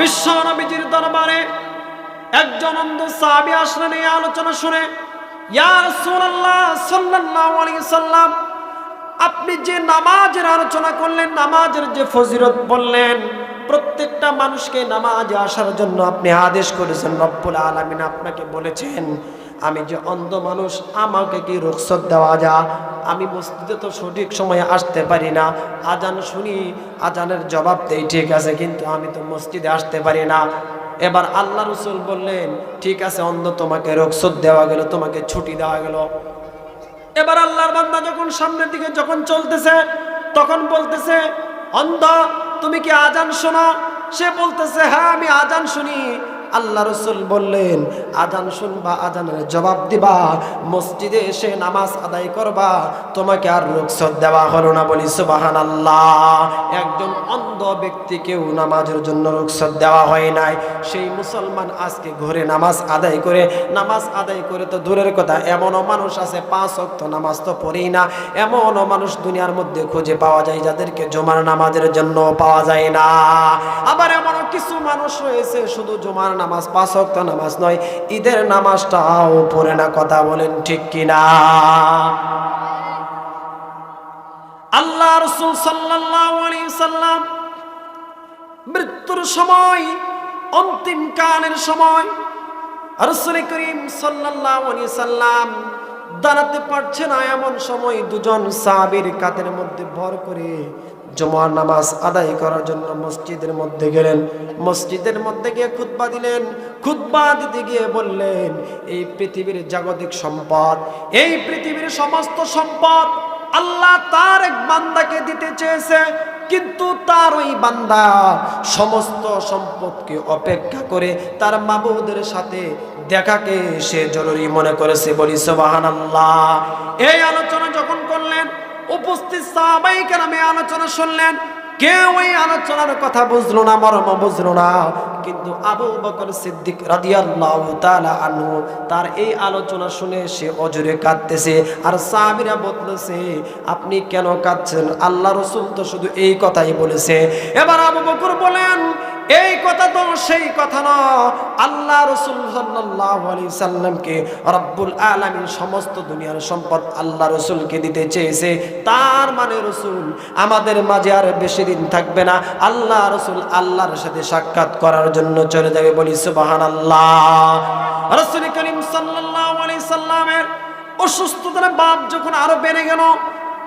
বিশ্বনবীজির দরবারে একজন অন্ধ সাহাবী আসলেন এই আলোচনা শুনে ইয়ার রাসূলুল্লাহ সাল্লাল্লাহু আলাইহি সাল্লাম, আপনি যে নামাজের আলোচনা করলেন, নামাজের যে ফজিরত বললেন, প্রত্যেকটা মানুষকে নামাজে আসার জন্য আপনি আদেশ করেছেন, রব্বুল আলামিন আপনাকে বলেছেন আমি যে অন্ধ মানুষ, আমাকে কি রুখসত দেওয়া যা আমি মসজিদে তো সঠিক সময়ে আসতে পারি না। আজান শুনি, আজানের জবাব দেই, ঠিক আছে, কিন্তু আমি তো মসজিদে আসতে পারি না। এবার আল্লাহ রসুল বললেন, ঠিক আছে, অন্ধ তোমাকে রুখসত দেওয়া গেল, তোমাকে ছুটি দেওয়া গেল। এবার আল্লাহর বান্দা যখন সামনের দিকে যখন চলতেছে, তখন বলতেছে, অন্ধ, তুমি কি আজান শোনা? সে বলতেছে হ্যাঁ আমি আজান শুনি। আল্লাহ রসুল বললেন, আজান শুনবা, আজানের জবাব দিবা, মসজিদে এসে নামাজ আদায় করবা, তোমাকে আর রুখসত দেওয়া হলো না বলি সুবাহান আল্লাহ একজন অন্ধ ব্যক্তিকেও নামাজের জন্য রুখসত দেওয়া হয় নাই। সেই মুসলমান আজকে ঘরে নামাজ আদায় করে, নামাজ আদায় করে তো দূরের কথা, এমনও মানুষ আছে, পাঁচ অক্ত নামাজ তো পড়েই না। এমনও মানুষ দুনিয়ার মধ্যে খুঁজে পাওয়া যায়, যাদেরকে জমার নামাজের জন্য পাওয়া যায় না। আবার এমনও কিছু মানুষ রয়েছে, শুধু জমার নামাজ পাঁচ অক্ত নামাজ নয়, ঈদের নামাজটাও পড়ে না, কথা বলেন ঠিক কিনা? আল্লাহ রসুল সাল্লাম মৃত্যুর সময়, অন্তিম কালের সময় রসুল করিম সাল্লাহ সাল্লাম দাঁড়াতে পারছে না এমন সময় দুজন সাহাবীর কাতের মধ্যে ভর করে জমার নামাজ আদায় করার জন্য মসজিদের মধ্যে গেলেন। মসজিদের মধ্যে গিয়ে খুতবা দিলেন। খুতবা দিতে গিয়ে বললেন, এই পৃথিবীর জাগতিক সম্পদ, এই পৃথিবীর সমস্ত সম্পদ আল্লাহ তার এক বান্দাকে দিতে চেয়েছে। কিন্তু তার ওই বান্দা সমস্ত সম্পদকে অপেক্ষা করে তার মাবুদের সাথে দেখাকে সে জরুরি মনে করেছে বলি সোবাহান এই আলোচনা যখন করলেন, উপস্থিত সাহাবাই নামে আলোচনা শুনলেন কেউ ওই আলোচনার কথা বুঝলো না, মর্ম বুঝলো না। কিন্তু আবু বকর সিদ্দিক আনহু তার এই আলোচনা শুনে সে অজরে কাঁদতেছে। আর সাহাবীরা বলতেছে, আপনি কেন কাঁদছেন? আল্লাহ রসুল তো শুধু এই কথাই বলেছে। এবার আবু বকর বলেন এই কথা তো সেই কথা না। আল্লাহ রসুল সাল্লামকে রব্বুল আলামিন সমস্ত দুনিয়ার সম্পদ আল্লাহ রসুলকে দিতে চেয়েছে। তার মানে রসুল, আমাদের মাঝে আর বেশি দিন থাকবে না। আল্লাহ রসুল আল্লাহর সাথে সাক্ষাৎ করার জন্য চলে যাবে বলি সুবহানাল্লাহ। রসুল করিম সাল্লাল্লাহু আলাইহি সাল্লামের অসুস্থতার বাপ যখন আরও বেড়ে গেল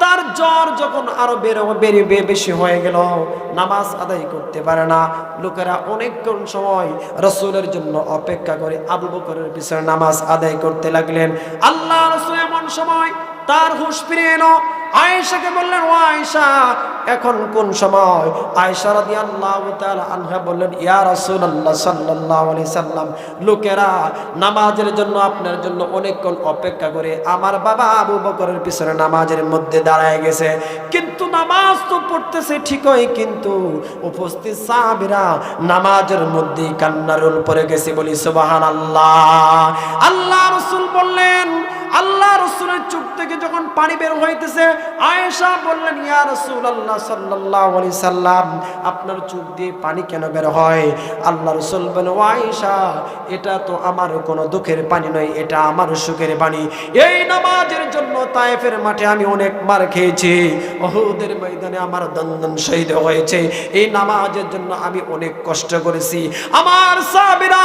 তার জ্বর যখন আরও বেড়ে বেশি হয়ে গেল, নামাজ আদায় করতে পারে না। লোকেরা অনেকক্ষণ সময় রসুলের জন্য অপেক্ষা করে আবু বকরের পিছনে নামাজ আদায় করতে লাগলেন। আল্লাহ রসুল এমন সময় তার হুশ ফিরে এলো আয়েশাকে বললেন, ও আয়েশা, এখন কোন সময়? আয়েশা রাদিয়াল্লাহু তাআলা আনহা বললেন, ইয়া রাসূলুল্লাহ সাল্লাল্লাহু আলাইহি সাল্লাম, লোকেরা নামাজের জন্য আপনার জন্য অনেকক্ষণ অপেক্ষা করে আমার বাবা আবু বকরের পিছনে নামাজের মধ্যে দাঁড়ায় গেছে। কিন্তু নামাজ তো পড়তেছে ঠিকই, কিন্তু উপস্থিত সাহাবীরা নামাজের মধ্যেই কান্নার পড়ে গেছে বলি, সুবহানাল্লাহ। আল্লাহ রাসূল বললেন রসুলের চোখ থেকে যখন পানি বের হইতেছে, আয়েশা বললেন, ইয়া রাসূলুল্লাহ সাল্লাল্লাহু আলাইহি সাল্লাম, আপনার চোখ দিয়ে পানি কেন বের হয়? আল্লাহ রসুল বলেন, ও আয়েশা, এটা তো আমার কোনো দুঃখের পানি নয়, এটা আমার সুখের পানি। এই নামাজের জন্য তায়েফের মাঠে আমি অনেক মার খেয়েছি। ওহুদের ময়দানে আমার দন্দন শহীদ হয়েছে। এই নামাজের জন্য আমি অনেক কষ্ট করেছি। আমার সাহাবীরা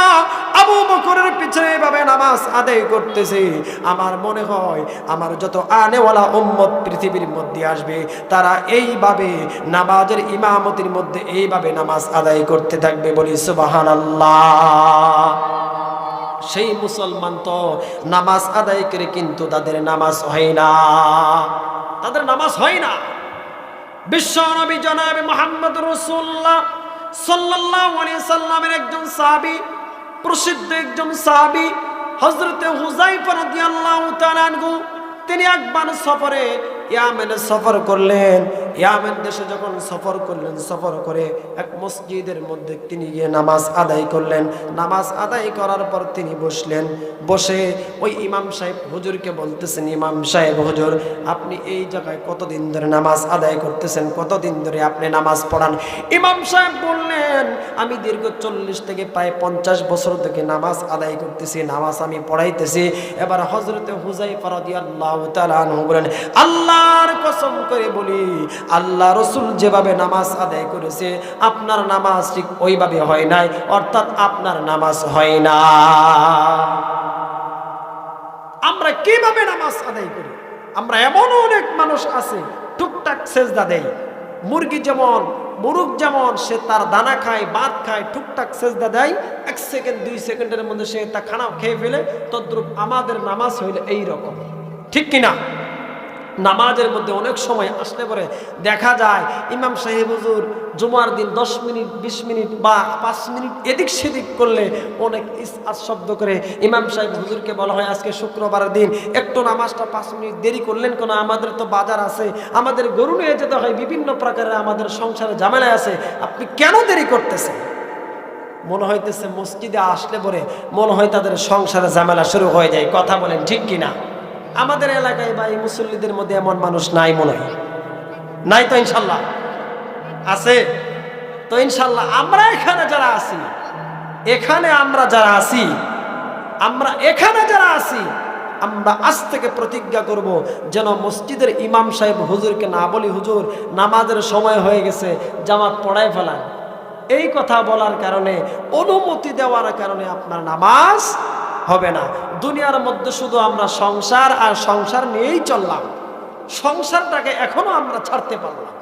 আবু বকরের পিছনে এভাবে নামাজ আদায় করতেছে। আমার মনে হয় আমার যত আনেওয়ালা উম্মত পৃথিবীর মধ্যে আসবে, তারা এইভাবে নামাজের ইমামতির মধ্যে এইভাবে নামাজ আদায় করতে থাকবে বলি সুবাহান সেই মুসলমান তো নামাজ আদায় করে কিন্তু তাদের নামাজ হয় না। তাদের নামাজ হয় না। বিশ্ব নবী জনাবে মোহাম্মদ রসুল্লাহ আলাইহি সাল্লামের একজন সাহাবী, প্রসিদ্ধ একজন সাহাবী হযরতে হুজাইফা রাদিয়াল্লাহু তাআলা তিনি একবার সফরে ইয়ামেনে সফর করলেন। ইয়ামেন দেশে যখন সফর করলেন, সফর করে এক মসজিদের মধ্যে তিনি গিয়ে নামাজ আদায় করলেন। নামাজ আদায় করার পর তিনি বসলেন। বসে ওই ইমাম সাহেব হুজুরকে বলতেছেন, ইমাম সাহেব, হুজুর, আপনি এই জায়গায় কতদিন ধরে নামাজ আদায় করতেছেন? কতদিন ধরে আপনি নামাজ পড়ান? ইমাম সাহেব বললেন, আমি দীর্ঘ চল্লিশ থেকে প্রায় পঞ্চাশ বছর থেকে নামাজ আদায় করতেছি, নামাজ আমি পড়াইতেছি। এবার হজরতে হুজাই ফরাদি আল্লাহ বলেন আল্লাহর কসম করে বলি, আল্লাহ রসুল যেভাবে নামাজ আদায় করেছে, আপনার নামাজ ঠিক ওইভাবে হয় নাই, অর্থাৎ আপনার নামাজ হয় না। আমরা কীভাবে নামাজ আদায় করি? আমরা এমন অনেক মানুষ আছে, টুকটাক সেজদা দেয়। মুরগি যেমন মুরুগ যেমন, সে তার দানা খায়, ভাত খায়, টুকটাক সেজদা দেয়। এক সেকেন্ড, দুই সেকেন্ডের মধ্যে সে তা খানা খেয়ে ফেলে, তদ্রুপ আমাদের নামাজ হইলে এই রকম ঠিক কিনা? নামাজের মধ্যে অনেক সময় আসলে পরে দেখা যায়, ইমাম সাহেব হুজুর জুমার দিন দশ মিনিট, বিশ মিনিট বা পাঁচ মিনিট এদিক সেদিক করলে অনেক ইস শব্দ করে। ইমাম সাহেব হুজুরকে বলা হয়, আজকে শুক্রবার দিন একটু নামাজটা পাঁচ মিনিট দেরি করলেন কেন? আমাদের তো বাজার আছে, আমাদের গরু নিয়ে যেতে হয়, বিভিন্ন প্রকারের আমাদের সংসারে ঝামেলায় আছে, আপনি কেন দেরি করতেছেন? মনে হইতেছে মসজিদে আসলে পরে মনে হয় তাদের সংসারে ঝামেলা শুরু হয়ে যায়, কথা বলেন ঠিক কিনা? আমাদের এলাকায় বা এই মুসল্লিদের মধ্যে এমন মানুষ নাই মনে হয়। নাই তো ইনশাল্লাহ। আছে? তো ইনশাল্লাহ আমরা এখানে যারা আছি, এখানে আমরা যারা আছি, আমরা এখানে যারা আছি, আমরা আজ থেকে প্রতিজ্ঞা করব যেন মসজিদের ইমাম সাহেব হুজুরকে না বলি, হুজুর, নামাজের সময় হয়ে গেছে, জামাত পড়ায় ফেলান। এই কথা বলার কারণে, অনুমতি দেওয়ার কারণে আপনার নামাজ হবে না। দুনিয়ার মধ্যে শুধু আমরা সংসার আর সংসার নিয়েই চললাম। সংসারটাকে এখনও আমরা ছাড়তে পারলাম